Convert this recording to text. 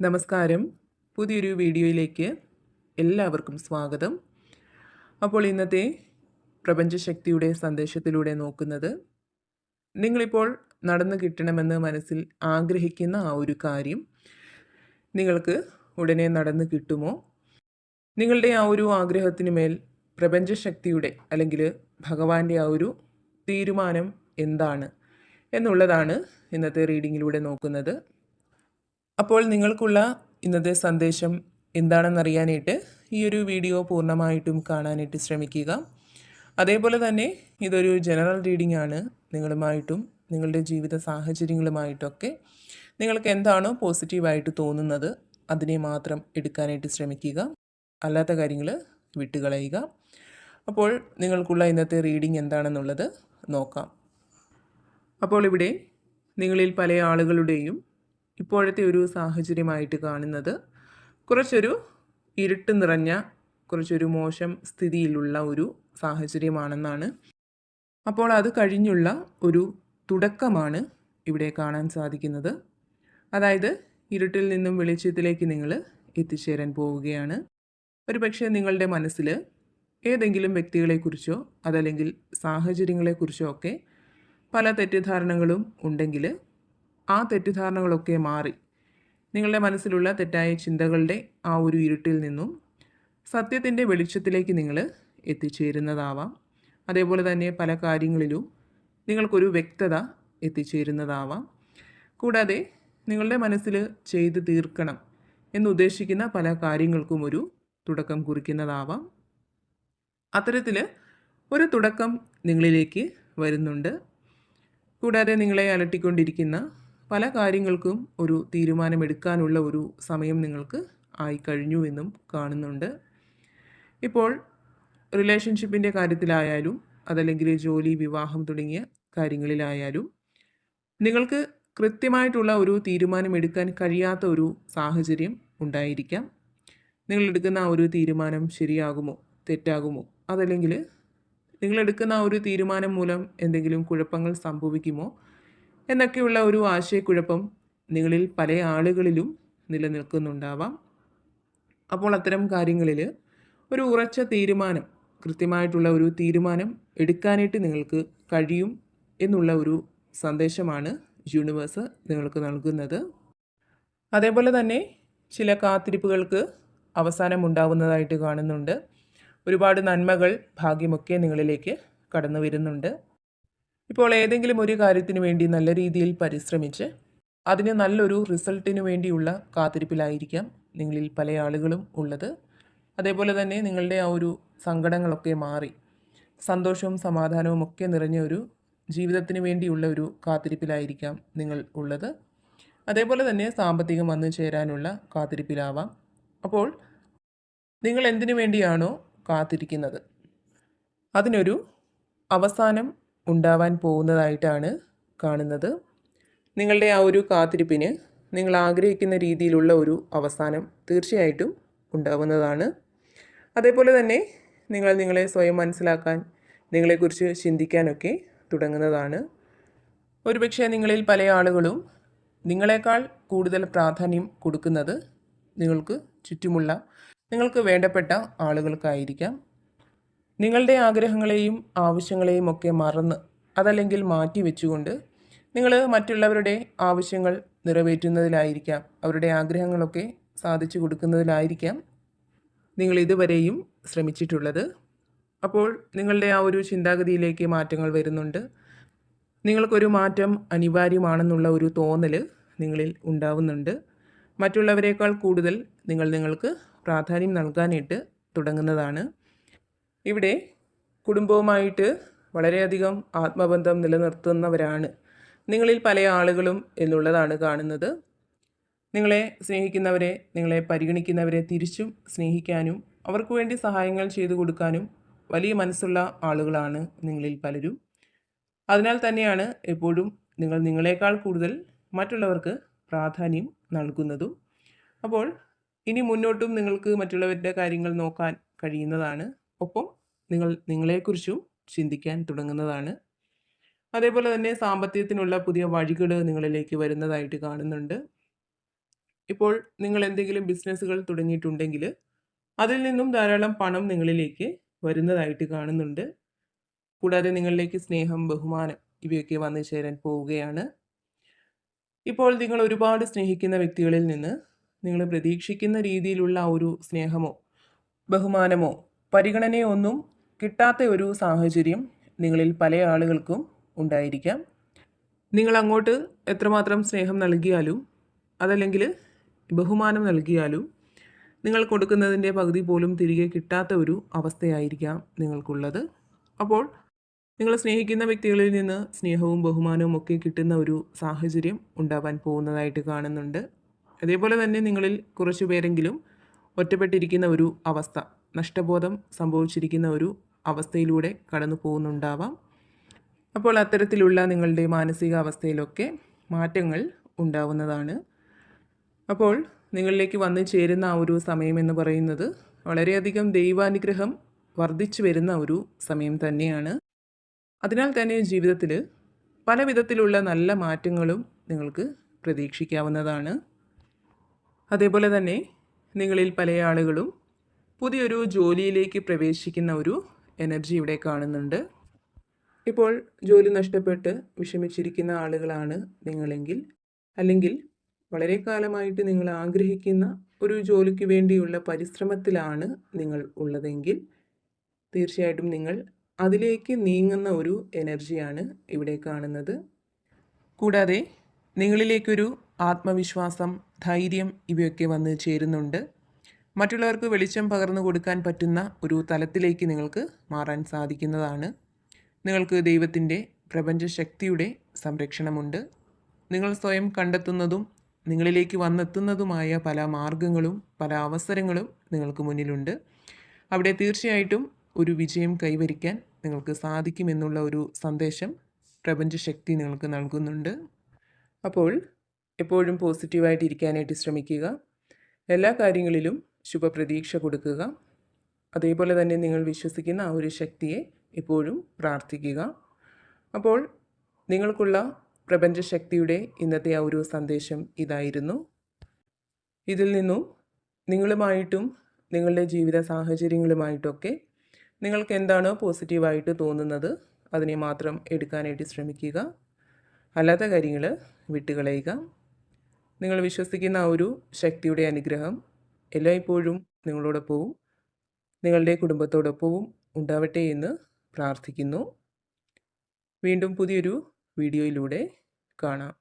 നമസ്കാരം. പുതിയൊരു വീഡിയോയിലേക്ക് എല്ലാവർക്കും സ്വാഗതം. അപ്പോൾ ഇന്നത്തെ പ്രപഞ്ചശക്തിയുടെ സന്ദേശത്തിലൂടെ നോക്കുന്നത് നിങ്ങളിപ്പോൾ നടന്നു കിട്ടണമെന്ന് മനസ്സിൽ ആഗ്രഹിക്കുന്ന ആ ഒരു കാര്യം നിങ്ങൾക്ക് ഉടനെ നടന്നു കിട്ടുമോ? നിങ്ങളുടെ ആ ഒരു ആഗ്രഹത്തിന് മേൽ പ്രപഞ്ചശക്തിയുടെ അല്ലെങ്കിൽ ഭഗവാന്റെ ആ ഒരു തീരുമാനം എന്താണ് എന്നുള്ളതാണ് ഇന്നത്തെ റീഡിങ്ങിലൂടെ നോക്കുന്നത്. അപ്പോൾ നിങ്ങൾക്കുള്ള ഇന്നത്തെ സന്ദേശം എന്താണെന്നറിയാനായിട്ട് ഈ ഒരു വീഡിയോ പൂർണമായിട്ടും കാണാനായിട്ട് ശ്രമിക്കുക. അതേപോലെ തന്നെ ഇതൊരു ജനറൽ റീഡിംഗ് ആണ്. നിങ്ങളുമായിട്ടും നിങ്ങളുടെ ജീവിത സാഹചര്യങ്ങളുമായിട്ടൊക്കെ നിങ്ങൾക്ക് എന്താണോ പോസിറ്റീവായിട്ട് തോന്നുന്നത് അതിനെ മാത്രം എടുക്കാനായിട്ട് ശ്രമിക്കുക. അല്ലാത്ത കാര്യങ്ങൾ വിട്ടുകളയുക. അപ്പോൾ നിങ്ങൾക്കുള്ള ഇന്നത്തെ റീഡിംഗ് എന്താണെന്നുള്ളത് നോക്കാം. അപ്പോൾ ഇവിടെ നിങ്ങളിൽ പല ആളുകളുടെയും ഇപ്പോഴത്തെ ഒരു സാഹചര്യമായിട്ട് കാണുന്നത് കുറച്ചൊരു ഇരുട്ട് നിറഞ്ഞ കുറച്ചൊരു മോശം സ്ഥിതിയിലുള്ള ഒരു സാഹചര്യമാണെന്നാണ്. അപ്പോൾ അത് കഴിഞ്ഞുള്ള ഒരു തുടക്കമാണ് ഇവിടെ കാണാൻ സാധിക്കുന്നത്. അതായത് ഇരുട്ടിൽ നിന്നും വെളിച്ചത്തിലേക്ക് നിങ്ങൾ എത്തിച്ചേരാൻ പോവുകയാണ്. ഒരു പക്ഷേ നിങ്ങളുടെ മനസ്സിൽ ഏതെങ്കിലും വ്യക്തികളെക്കുറിച്ചോ അതല്ലെങ്കിൽ സാഹചര്യങ്ങളെക്കുറിച്ചോ ഒക്കെ പല തെറ്റിദ്ധാരണകളും ഉണ്ടെങ്കിൽ ആ തെറ്റിദ്ധാരണകളൊക്കെ മാറി. നിങ്ങളുടെ മനസ്സിലുള്ള തെറ്റായ ചിന്തകളുടെ ആ ഒരു ഇരുട്ടിൽ നിന്നും സത്യത്തിന്റെ വെളിച്ചത്തിലേക്ക് നിങ്ങൾ എത്തിച്ചേരുന്നതാവാം. അതേപോലെ തന്നെ പല കാര്യങ്ങളിലും നിങ്ങൾക്കൊരു വ്യക്തത എത്തിച്ചേരുന്നതാവാം. കൂടാതെ നിങ്ങളുടെ മനസ്സിൽ ചെയ്ത് തീർക്കണം എന്നുദ്ദേശിക്കുന്ന പല കാര്യങ്ങൾക്കും ഒരു തുടക്കം കുറിക്കുന്നതാവാം. അത്തരത്തിൽ ഒരു തുടക്കം നിങ്ങളിലേക്ക് വരുന്നുണ്ട്. കൂടാതെ നിങ്ങളെ അലട്ടിക്കൊണ്ടിരിക്കുന്ന പല കാര്യങ്ങൾക്കും ഒരു തീരുമാനമെടുക്കാനുള്ള ഒരു സമയം നിങ്ങൾക്ക് ആയിക്കഴിഞ്ഞു എന്നും കാണുന്നുണ്ട്. ഇപ്പോൾ റിലേഷൻഷിപ്പിന്റെ കാര്യത്തിലായാലും അതല്ലെങ്കിൽ ജോലി വിവാഹം തുടങ്ങിയ കാര്യങ്ങളിലായാലും നിങ്ങൾക്ക് കൃത്യമായിട്ടുള്ള ഒരു തീരുമാനം എടുക്കാൻ കഴിയാത്ത ഒരു സാഹചര്യം ഉണ്ടായിരിക്കാം. നിങ്ങളെടുക്കുന്ന ആ ഒരു തീരുമാനം ശരിയാകുമോ തെറ്റാകുമോ അതല്ലെങ്കിൽ നിങ്ങളെടുക്കുന്ന ആ ഒരു തീരുമാനം മൂലം എന്തെങ്കിലും കുഴപ്പങ്ങൾ സംഭവിക്കുമോ എന്നൊക്കെയുള്ള ഒരു ആശയക്കുഴപ്പം നിങ്ങളിൽ പല ആളുകളിലും നിലനിൽക്കുന്നുണ്ടാവാം. അപ്പോൾ അത്തരം കാര്യങ്ങളിൽ ഒരു ഉറച്ച തീരുമാനം കൃത്യമായിട്ടുള്ള ഒരു തീരുമാനം എടുക്കാനായിട്ട് നിങ്ങൾക്ക് കഴിയും എന്നുള്ള ഒരു സന്ദേശമാണ് യൂണിവേഴ്സ് നിങ്ങൾക്ക് നൽകുന്നത്. അതേപോലെ തന്നെ ചില കാത്തിരിപ്പുകൾക്ക് അവസാനം ഉണ്ടാവുന്നതായിട്ട് കാണുന്നുണ്ട്. ഒരുപാട് നന്മകൾ ഭാഗ്യമൊക്കെ നിങ്ങളിലേക്ക് കടന്നു വരുന്നുണ്ട് ഇപ്പോൾ ഏതെങ്കിലും ഒരു കാര്യത്തിന് വേണ്ടി നല്ല രീതിയിൽ പരിശ്രമിച്ച് അതിന് നല്ലൊരു റിസൾട്ടിന് വേണ്ടിയുള്ള കാത്തിരിപ്പിലായിരിക്കാം നിങ്ങളിൽ പല ആളുകളും ഉള്ളത്. അതേപോലെ തന്നെ നിങ്ങളുടെ ആ ഒരു സങ്കടങ്ങളൊക്കെ മാറി സന്തോഷവും സമാധാനവും ഒക്കെ നിറഞ്ഞ ഒരു ജീവിതത്തിന് വേണ്ടിയുള്ള ഒരു കാത്തിരിപ്പിലായിരിക്കാം നിങ്ങൾ ഉള്ളത്. അതേപോലെ തന്നെ സാമ്പത്തികം വന്നു ചേരാനുള്ള കാത്തിരിപ്പിലാവാം. അപ്പോൾ നിങ്ങൾ എന്തിനു വേണ്ടിയാണോ കാത്തിരിക്കുന്നത്? അതിനൊരു അവസാനം ഉണ്ടാവാൻ പോകുന്നതായിട്ടാണ് കാണുന്നത്. നിങ്ങളുടെ ആ ഒരു കാത്തിരിപ്പിന് നിങ്ങൾ ആഗ്രഹിക്കുന്ന രീതിയിലുള്ള ഒരു അവസാനം തീർച്ചയായിട്ടും ഉണ്ടാവുന്നതാണ്. അതേപോലെ തന്നെ നിങ്ങൾ നിങ്ങളെ സ്വയം മനസ്സിലാക്കാൻ നിങ്ങളെക്കുറിച്ച് ചിന്തിക്കാനൊക്കെ തുടങ്ങുന്നതാണ്. ഒരുപക്ഷെ നിങ്ങളിൽ പല ആളുകളും നിങ്ങളെക്കാൾ കൂടുതൽ പ്രാധാന്യം കൊടുക്കുന്നത് നിങ്ങൾക്ക് ചുറ്റുമുള്ള നിങ്ങൾക്ക് വേണ്ടപ്പെട്ട ആളുകൾക്കായിരിക്കാം. നിങ്ങളുടെ ആഗ്രഹങ്ങളെയും ആവശ്യങ്ങളെയും ഒക്കെ മറന്ന് അതല്ലെങ്കിൽ മാറ്റി വെച്ചുകൊണ്ട് നിങ്ങൾ മറ്റുള്ളവരുടെ ആവശ്യങ്ങൾ നിറവേറ്റുന്നതിലായിരിക്കാം അവരുടെ ആഗ്രഹങ്ങളൊക്കെ സാധിച്ചു കൊടുക്കുന്നതിലായിരിക്കാം നിങ്ങൾ ഇതുവരെയും ശ്രമിച്ചിട്ടുള്ളത്. അപ്പോൾ നിങ്ങളുടെ ആ ഒരു ചിന്താഗതിയിലേക്ക് മാറ്റങ്ങൾ വരുന്നുണ്ട്. നിങ്ങൾക്കൊരു മാറ്റം അനിവാര്യമാണെന്നുള്ള ഒരു തോന്നൽ നിങ്ങളിൽ ഉണ്ടാവുന്നുണ്ട്. മറ്റുള്ളവരെക്കാൾ കൂടുതൽ നിങ്ങൾ നിങ്ങൾക്ക് പ്രാധാന്യം നൽകാനായിട്ട് തുടങ്ങുന്നതാണ്. ഇവിടെ കുടുംബവുമായിട്ട് വളരെയധികം ആത്മബന്ധം നിലനിർത്തുന്നവരാണ്. നിങ്ങളിൽ പല ആളുകളും എന്നുള്ളതാണ് കാണുന്നത്. നിങ്ങളെ സ്നേഹിക്കുന്നവരെ നിങ്ങളെ പരിഗണിക്കുന്നവരെ തിരിച്ചും സ്നേഹിക്കാനും അവർക്ക് വേണ്ടി സഹായങ്ങൾ ചെയ്തു കൊടുക്കാനും വലിയ മനസ്സുള്ള ആളുകളാണ് നിങ്ങളിൽ പലരും. അതിനാൽ തന്നെയാണ് എപ്പോഴും നിങ്ങൾ നിങ്ങളെക്കാൾ കൂടുതൽ മറ്റുള്ളവർക്ക് പ്രാധാന്യം നൽകുന്നതും. അപ്പോൾ ഇനി മുന്നോട്ടും നിങ്ങൾക്ക് മറ്റുള്ളവരുടെ കാര്യങ്ങൾ നോക്കാൻ കഴിയുന്നതാണ്. ഒപ്പം നിങ്ങൾ നിങ്ങളെക്കുറിച്ചും ചിന്തിക്കാൻ തുടങ്ങുന്നതാണ്. അതേപോലെ തന്നെ സാമ്പത്തികത്തിനുള്ള പുതിയ വഴികൾ നിങ്ങളിലേക്ക് വരുന്നതായിട്ട് കാണുന്നുണ്ട്. ഇപ്പോൾ നിങ്ങൾ എന്തെങ്കിലും ബിസിനസ്സുകൾ തുടങ്ങിയിട്ടുണ്ടെങ്കിൽ അതിൽ നിന്നും ധാരാളം പണം നിങ്ങളിലേക്ക് വരുന്നതായിട്ട് കാണുന്നുണ്ട്. കൂടാതെ നിങ്ങളിലേക്ക് സ്നേഹം ബഹുമാനം ഇവയൊക്കെ വന്നു ചേരാൻ പോവുകയാണ്. ഇപ്പോൾ നിങ്ങൾ ഒരുപാട് സ്നേഹിക്കുന്ന വ്യക്തികളിൽ നിന്ന് നിങ്ങൾ പ്രതീക്ഷിക്കുന്ന രീതിയിലുള്ള ഒരു സ്നേഹമോ ബഹുമാനമോ പരിഗണനയോ ഒന്നും കിട്ടാത്ത ഒരു സാഹചര്യം നിങ്ങളിൽ പല ആളുകൾക്കും ഉണ്ടായിരിക്കാം. നിങ്ങൾ അങ്ങോട്ട് എത്രമാത്രം സ്നേഹം നൽകിയാലും അതല്ലെങ്കിൽ ബഹുമാനം നൽകിയാലും നിങ്ങൾ കൊടുക്കുന്നതിന്റെ പകുതി പോലും തിരികെ കിട്ടാത്ത ഒരു അവസ്ഥയായിരിക്കാം നിങ്ങൾക്കുള്ളത്. അപ്പോൾ നിങ്ങൾ സ്നേഹിക്കുന്ന വ്യക്തികളിൽ നിന്ന് സ്നേഹവും ബഹുമാനവും ഒക്കെ കിട്ടുന്ന ഒരു സാഹചര്യം ഉണ്ടാവാൻ പോകുന്നതായിട്ട് കാണുന്നുണ്ട്. അതേപോലെ തന്നെ നിങ്ങളിൽ കുറച്ചു പേരെങ്കിലും ഒറ്റപ്പെട്ടിരിക്കുന്ന ഒരു അവസ്ഥ നഷ്ടബോധം സംഭവിച്ചിരിക്കുന്ന ഒരു അവസ്ഥയിലൂടെ കടന്നു പോകുന്നുണ്ടാവാം. അപ്പോൾ അത്തരത്തിലുള്ള നിങ്ങളുടെ മാനസികാവസ്ഥയിലൊക്കെ മാറ്റങ്ങൾ ഉണ്ടാവുന്നതാണ്. അപ്പോൾ നിങ്ങളിലേക്ക് വന്നു ചേരുന്ന ആ ഒരു സമയമെന്ന് പറയുന്നത് വളരെയധികം ദൈവാനുഗ്രഹം വർദ്ധിച്ചു വരുന്ന ഒരു സമയം തന്നെയാണ്. അതിനാൽ തന്നെ ജീവിതത്തിൽ പല വിധത്തിലുള്ള നല്ല മാറ്റങ്ങളും നിങ്ങൾക്ക് പ്രതീക്ഷിക്കാവുന്നതാണ്. അതേപോലെ തന്നെ നിങ്ങളിൽ പല ആളുകളും പുതിയൊരു ജോലിയിലേക്ക് പ്രവേശിക്കുന്ന ഒരു എനർജി ഇവിടെ കാണുന്നുണ്ട്. ഇപ്പോൾ ജോലി നഷ്ടപ്പെട്ട് വിഷമിച്ചിരിക്കുന്ന ആളുകളാണ് നിങ്ങളെങ്കിൽ അല്ലെങ്കിൽ വളരെ കാലമായിട്ട് നിങ്ങൾ ആഗ്രഹിക്കുന്ന ഒരു ജോലിക്ക് വേണ്ടിയുള്ള പരിശ്രമത്തിലാണ് നിങ്ങൾ ഉള്ളതെങ്കിൽ തീർച്ചയായിട്ടും നിങ്ങൾ അതിലേക്ക് നീങ്ങുന്ന ഒരു എനർജിയാണ് ഇവിടെ കാണുന്നത്. കൂടാതെ നിങ്ങളിലേക്കൊരു ആത്മവിശ്വാസം ധൈര്യം ഇവയൊക്കെ വന്ന് ചേരുന്നുണ്ട്. മറ്റുള്ളവർക്ക് വെളിച്ചം പകർന്നു കൊടുക്കാൻ പറ്റുന്ന ഒരു തലത്തിലേക്ക് നിങ്ങൾക്ക് മാറാൻ സാധിക്കുന്നതാണ്. നിങ്ങൾക്ക് ദൈവത്തിന്റെ പ്രപഞ്ചശക്തിയുടെ സംരക്ഷണമുണ്ട്. നിങ്ങൾ സ്വയം കണ്ടെത്തുന്നതും നിങ്ങളിലേക്ക് വന്നെത്തുന്നതുമായ പല മാർഗങ്ങളും പല അവസരങ്ങളും നിങ്ങൾക്ക് മുന്നിലുണ്ട്. അവിടെ തീർച്ചയായിട്ടും ഒരു വിജയം കൈവരിക്കാൻ നിങ്ങൾക്ക് സാധിക്കുമെന്നുള്ള ഒരു സന്ദേശം പ്രപഞ്ചശക്തി നിങ്ങൾക്ക് നൽകുന്നുണ്ട്. അപ്പോൾ എപ്പോഴും പോസിറ്റീവായിട്ട് ഇരിക്കാനായിട്ട് ശ്രമിക്കുക. എല്ലാ കാര്യങ്ങളിലും ശുഭപ്രതീക്ഷ കൊടുക്കുക. അതേപോലെ തന്നെ നിങ്ങൾ വിശ്വസിക്കുന്ന ആ ഒരു ശക്തിയെ എപ്പോഴും പ്രാർത്ഥിക്കുക. അപ്പോൾ നിങ്ങൾക്കുള്ള പ്രപഞ്ചശക്തിയുടെ ഇന്നത്തെ ആ ഒരു സന്ദേശം ഇതായിരുന്നു. ഇതിൽ നിന്നും നിങ്ങളുമായിട്ടും നിങ്ങളുടെ ജീവിത സാഹചര്യങ്ങളുമായിട്ടൊക്കെ നിങ്ങൾക്ക് എന്താണോ പോസിറ്റീവായിട്ട് തോന്നുന്നത് അതിനെ മാത്രം എടുക്കാനായിട്ട് ശ്രമിക്കുക. അല്ലാത്ത കാര്യങ്ങൾ വിട്ടുകളയുക. നിങ്ങൾ വിശ്വസിക്കുന്ന ആ ഒരു ശക്തിയുടെ അനുഗ്രഹം എല്ലായ്പ്പോഴും നിങ്ങളോടൊപ്പവും നിങ്ങളുടെ കുടുംബത്തോടൊപ്പവും ഉണ്ടാവട്ടെ എന്ന് പ്രാർത്ഥിക്കുന്നു. വീണ്ടും പുതിയൊരു വീഡിയോയിലൂടെ കാണാം.